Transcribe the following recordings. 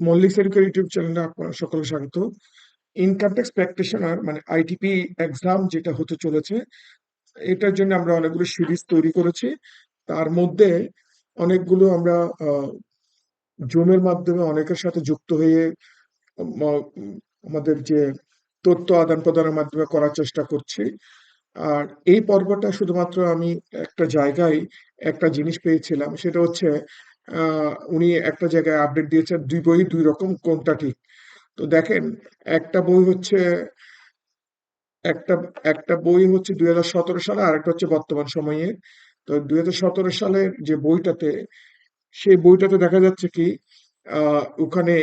Mallick circle YouTube চ্যানেলে আপনার সকলে স্বাগত। ইনকাম ট্যাক্স প্র্যাকটিশনার মানে আইটিপি এক্সাম যেটা হতে চলেছে, এটার জন্য আমরা অনেকগুলো সিরিজ তৈরি করেছি। তার মধ্যে অনেকগুলো আমরা জুমের মাধ্যমে অনেকের সাথে যুক্ত হয়ে আমাদের যে তথ্য আদান প্রদানের মাধ্যমে করার চেষ্টা করছি। আর এই পর্বটা শুধুমাত্র আমি একটা জায়গায় একটা জিনিস পেয়েছিলাম, সেটা হচ্ছে উনি একটা জায়গায় আপডেট দিয়েছেন, দুই বই, দুই রকম কোনটা ঠিক। তো দেখেন, একটা বই হচ্ছে, একটা একটা বই হচ্ছে দুই হাজার সতেরো সালে, আর একটা হচ্ছে বর্তমান সময়ে। তো দুই হাজার সতেরো সালের যে বইটাতে, সেই বইটাতে দেখা যাচ্ছে কি ওখানে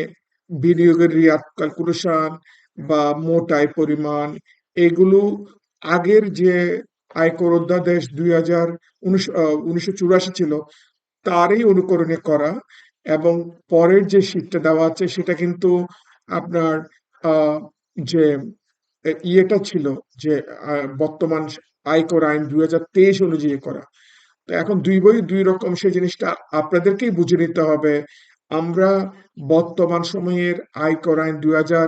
বিনিয়োগের রিয়াদ ক্যালকুলেশন বা মোট আয় পরিমাণ, এগুলো আগের যে আয়কর অধ্যাদেশ দুই হাজার উনিশশো চুরাশি ছিল তারই অনুকরণে করা এবং পরের যে শীটটা দেওয়া আছে সেটা কিন্তু আপনার যে ইয়েটা ছিল যে বর্তমান আয়কর আইন দুই হাজার তেইশ অনুযায়ী করা। তো এখন দুই বই, দুই রকম সেই জিনিসটা আপনাদেরকেই বুঝে নিতে হবে। আমরা বর্তমান সময়ের আয়কর আইন দুই হাজার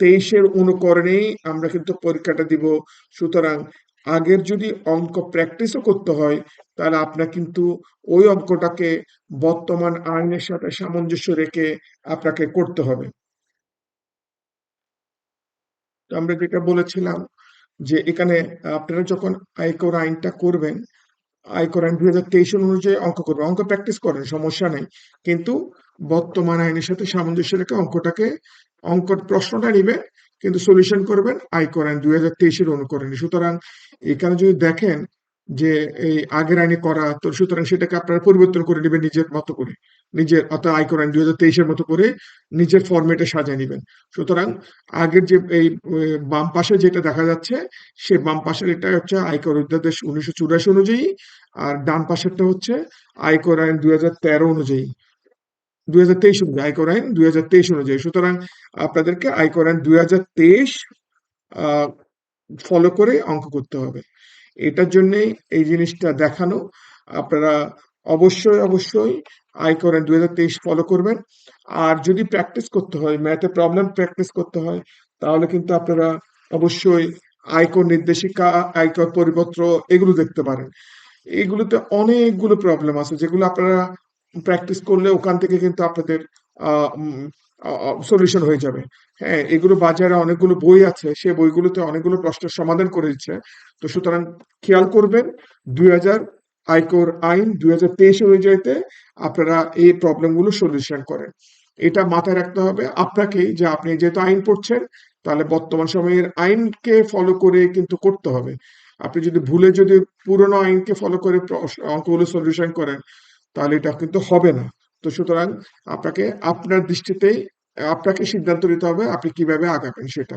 তেইশের অনুকরণেই আমরা কিন্তু পরীক্ষাটা দিব। সুতরাং আগের যদি অঙ্ক প্র্যাকটিসও করতে হয়, তাহলে আপনার কিন্তু ওই অঙ্কটাকে বর্তমান আইনের সাথে সামঞ্জস্য রেখে আপনাকে করতে হবে। আমরা যেটা বলেছিলাম যে এখানে আপনারা যখন আয়কর আইনটা করবেন, আয়কর আইন দুই হাজার তেইশ অনুযায়ী অঙ্ক করবেন। অঙ্ক প্র্যাকটিস করেন, সমস্যা নেই। কিন্তু বর্তমান আইনের সাথে সামঞ্জস্য রেখে অঙ্কটাকে অঙ্ক প্রশ্নটা নিবেন কিন্তু সলিউশন করবেন আয়কর আইন দুই হাজার তেইশের অনুকরণে। সুতরাং এখানে যদি দেখেন যে এই আগের আইনে করা, তো সুতরাং সেটাকে আপনারা পরিবর্তন করে নেবেন নিজের মতো করে। নিজের অর্থাৎ আয়কর আইন দুই হাজার তেইশের মতো করে নিজের ফরম্যাটে সাজিয়ে নেবেন। সুতরাং আগের যে এই বাম পাশে যেটা দেখা যাচ্ছে, সে বাম পাশের এটা হচ্ছে আয়কর অধ্যাদেশ উনিশশো চুরাশি অনুযায়ী, আর ডান পাশেরটা হচ্ছে আয়কর আইন দুই হাজার তেরো অনুযায়ী। দুই হাজার তেইশ অনুযায়ী দুই হাজার তেইশ অনুযায়ী। সুতরাং আপনাদেরকে আয়কর দুই হাজার তেইশ ফলো করে অঙ্ক করতে হবে। এটার জন্যই এই জিনিসটা দেখানো। আপনারা অবশ্যই অবশ্যই আয়কর আইন দুই হাজার তেইশ ফলো করবেন। আর যদি প্র্যাকটিস করতে হয় ম্যাথে প্রবলেম প্র্যাকটিস করতে হয়, তাহলে কিন্তু আপনারা অবশ্যই আয়কর নির্দেশিকা আয়কর পরিপত্র এগুলো দেখতে পারেন। এগুলোতে অনেকগুলো প্রবলেম আছে, যেগুলো আপনারা প্র্যাকটিস করলে ওখান থেকে কিন্তু আপনাদের সলিউশন হয়ে যাবে। হ্যাঁ এগুলো বাজারে অনেকগুলো বই আছে, সে বইগুলোতে অনেকগুলো প্রশ্নের সমাধান করে দিচ্ছে। তো সুতরাং খেয়াল করবেন, দুই হাজার আয়কর আইন দুই হাজার তেইশ অনুযায়ীতে আপনারা এই প্রবলেমগুলো সলিউশন করেন। এটা মাথায় রাখতে হবে আপনাকে যে আপনি যেহেতু আইন পড়ছেন, তাহলে বর্তমান সময়ের আইনকে ফলো করে কিন্তু করতে হবে। আপনি যদি ভুলে যদি পুরনো আইনকে ফলো করে অঙ্কগুলো সলিউশন করেন তাহলে এটা কিন্তু হবে না। তো সুতরাং আপনাকে আপনার দৃষ্টিতেই আপনাকে সিদ্ধান্ত নিতে হবে আপনি কীভাবে আগাবেন সেটা।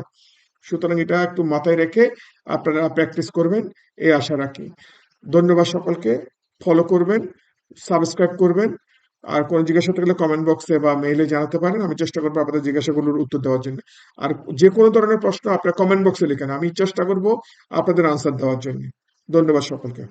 সুতরাং এটা একটু মাথায় রেখে আপনারা প্র্যাকটিস করবেন, এই আশা রাখি। ধন্যবাদ সকলকে ফলো করবেন সাবস্ক্রাইব করবেন, আর কোনো জিজ্ঞাসা থাকলে কমেন্ট বক্সে বা মেইলে জানাতে পারেন, আমি চেষ্টা করব আপনাদের জিজ্ঞাসাগুলোর উত্তর দেওয়ার জন্য। আর যে কোনো ধরনের প্রশ্ন আপনার কমেন্ট বক্সে লিখেন, আমি চেষ্টা করব আপনাদের আনসার দেওয়ার জন্য। ধন্যবাদ সকলকে।